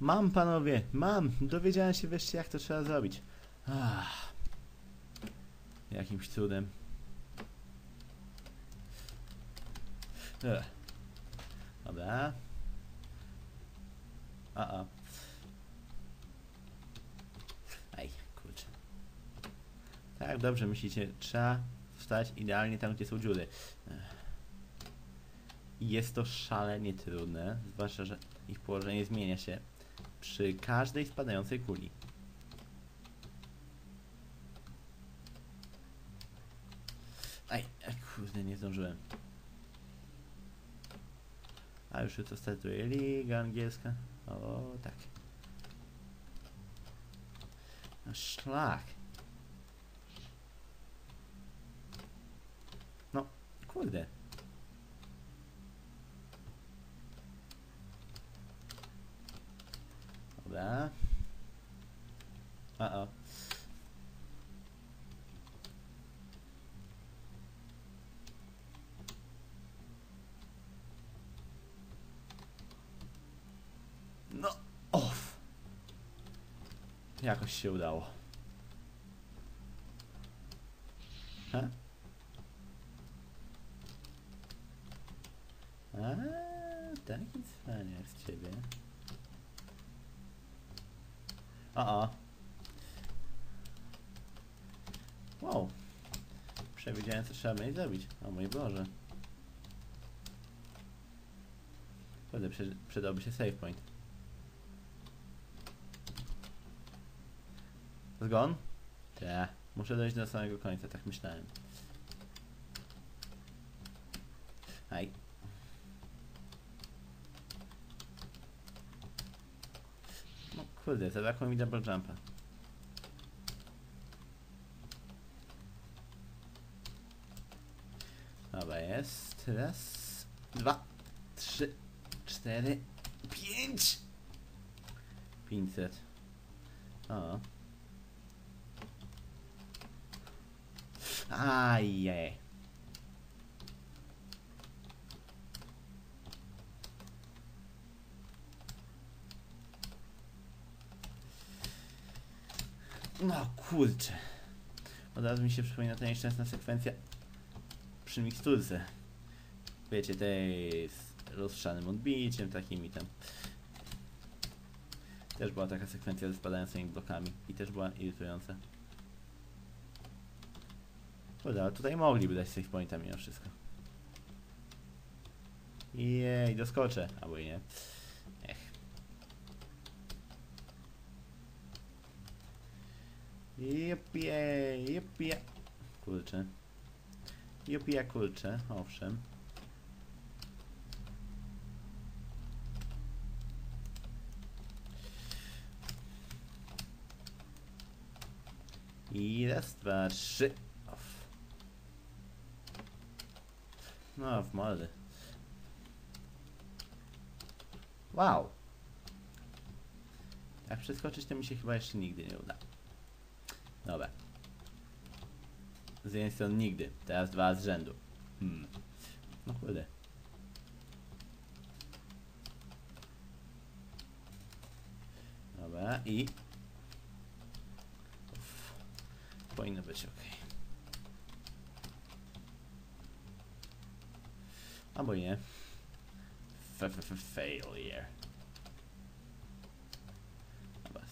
Mam panowie, mam. Dowiedziałem się wreszcie jak to trzeba zrobić. Ach. Jakimś cudem. Ech. Dobra. A a. Ej, kurczę. Tak, dobrze myślicie. Trzeba wstać idealnie tam, gdzie są dziury. I Jest to szalenie trudne, zwłaszcza, że ich położenie zmienia się przy każdej spadającej kuli. Aj, kurde, nie zdążyłem. A już jutro startuje Liga Angielska. O, tak. No szlak. No, kurde. Dobra. A o. No, off. Jakoś się udało. Ha? A, taki cwaniak z ciebie. O. Wow. Przewidziałem, co trzeba będzie zrobić. O mój Boże. Przy, przydałby się save point. Zgon? Tak. Muszę dojść do samego końca, tak myślałem. Aj. No kurde, zabrakło mi double jumpa. Dobra, jest. Raz, dwa, trzy, cztery, pięć. Pięćset. O. Ajej. No kurczę. Od razu mi się przypomina ta nieszczęsna sekwencja przy miksturce. Wiecie, tej z rozstrzanym odbiciem, takimi tam. Też była taka sekwencja ze spadającymi blokami i też była irytująca. Kurde, ale tutaj mogliby dać save pointa mimo wszystko. Jej, doskoczę, albo i nie. Ech. Jupie, jupie. Kurczę. Jupie, kurczę, owszem. I raz, dwa, trzy. Off. No, w mordy. Wow. Jak przeskoczyć, to mi się chyba jeszcze nigdy nie uda. Dobra. Z jednej strony nigdy. Teraz dwa z rzędu. Hmm. No kurde. Dobra i... Uff. Powinno być ok. Albo nie. F -f -f Failure.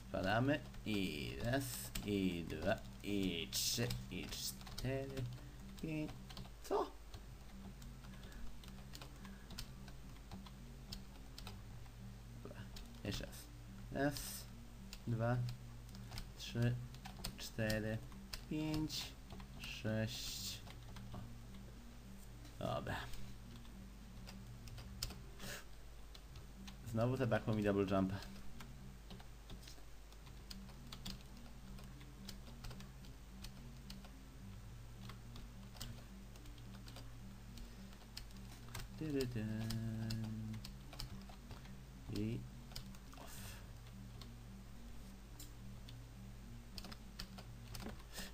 Spadamy. I raz, i dwa, i trzy, i cztery, pięć. Co? Jeszcze raz. Raz, dwa, trzy, cztery, pięć, sześć. O. Dobra. Znowu zabrakło mi double jumpa. I off.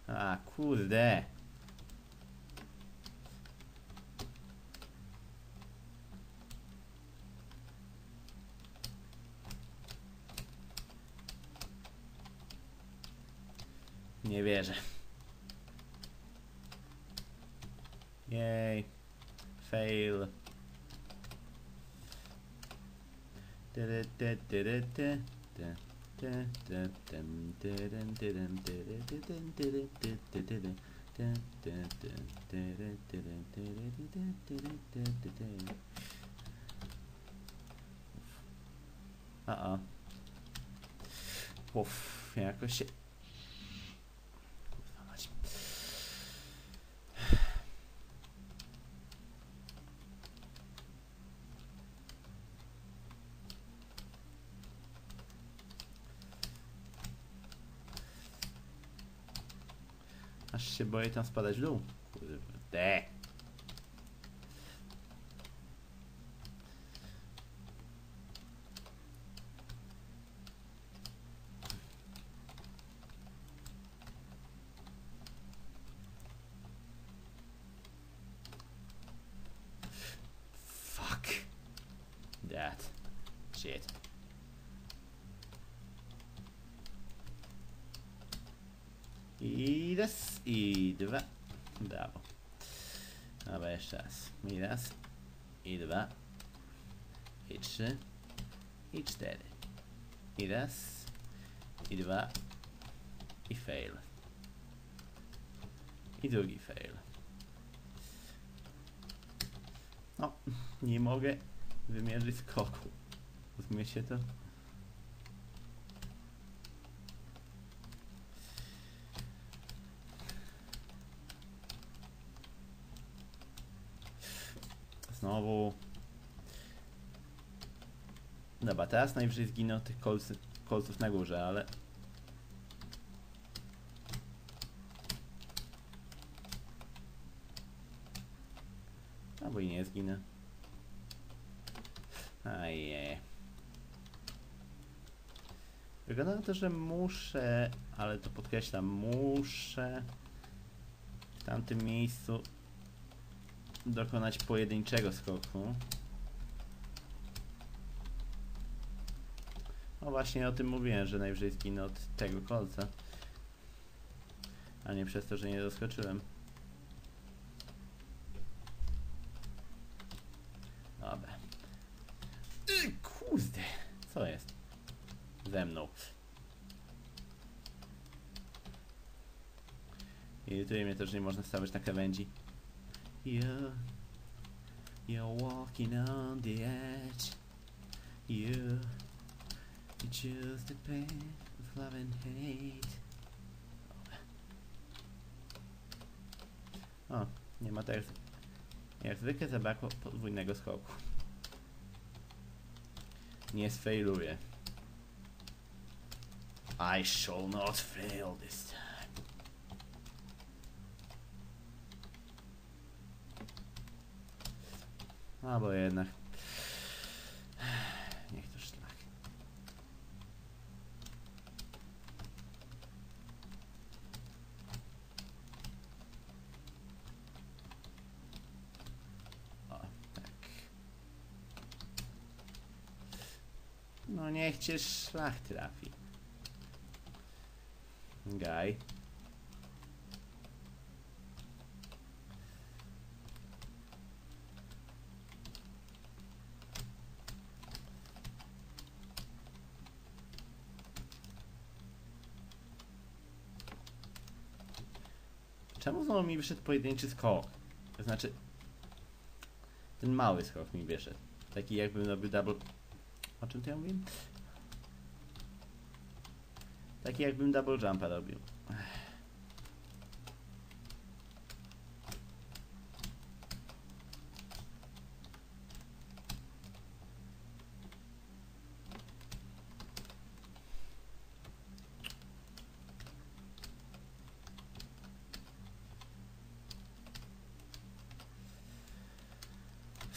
A kurde. Nie wierzę. Jej. Fail. テレテテレテテテテテンテレンテレンテレテテンテレテテテテテテテテレテレテレテテテテテテああ。Uff, jeg er ikke Aż się boję tam spadać w dół. Kurde. Fuck. That. I dwa. Brawo. Dobra, jeszcze raz. I raz, i dwa, i trzy, i cztery. I raz, i dwa, i fail. I drugi fail. No, nie mogę wymierzyć skoku. Rozumiecie to? Znowu. Dobra, teraz najwyżej zginę od tych kolców, na górze, ale... Albo i nie zginę. Ajej. Wygląda na to, że muszę, ale to podkreślam, muszę w tamtym miejscu dokonać pojedynczego skoku. No właśnie o tym mówiłem, że najwyżej zginę od tego kolca. A nie przez to, że nie doskoczyłem. Dobra. Y, Kurde, co jest? Ze mną. Irytuje mnie to, że nie można stawać na krawędzi. You, you're walking on the edge. You, you choose the pain of love and hate. O, nie ma tak. Jak zwykle zabrakło podwójnego skoku. Nie sfailuję. I shall not fail this time. Albo jednak. Niech to szlak. O, tak. No niech cię szlak trafi. Gaj. Czemu znowu mi wyszedł pojedynczy skok? To znaczy... Ten mały skok mi wyszedł. Taki jakbym robił double... O czym to ja mówiłem? Taki jakbym double jumpa robił. Ech.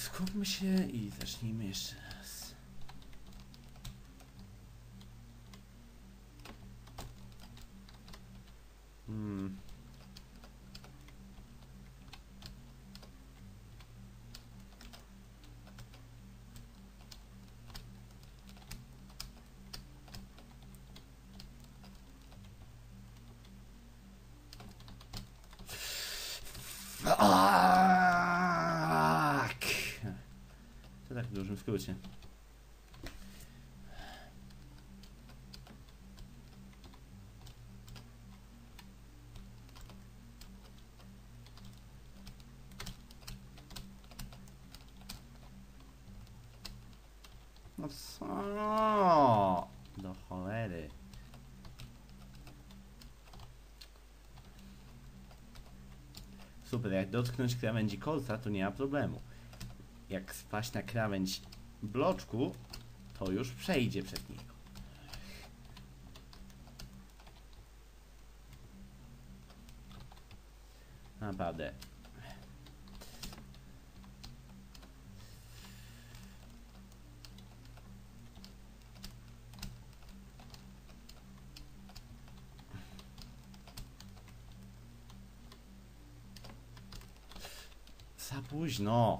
Skupmy się i zacznijmy jeszcze raz. Hmm. Skrócie. No co? Do cholery. Super, jak dotknąć krawędzi kolca, to nie ma problemu. Jak spaść na krawędź bloczku, to już przejdzie przed niego. Naprawdę. Za późno.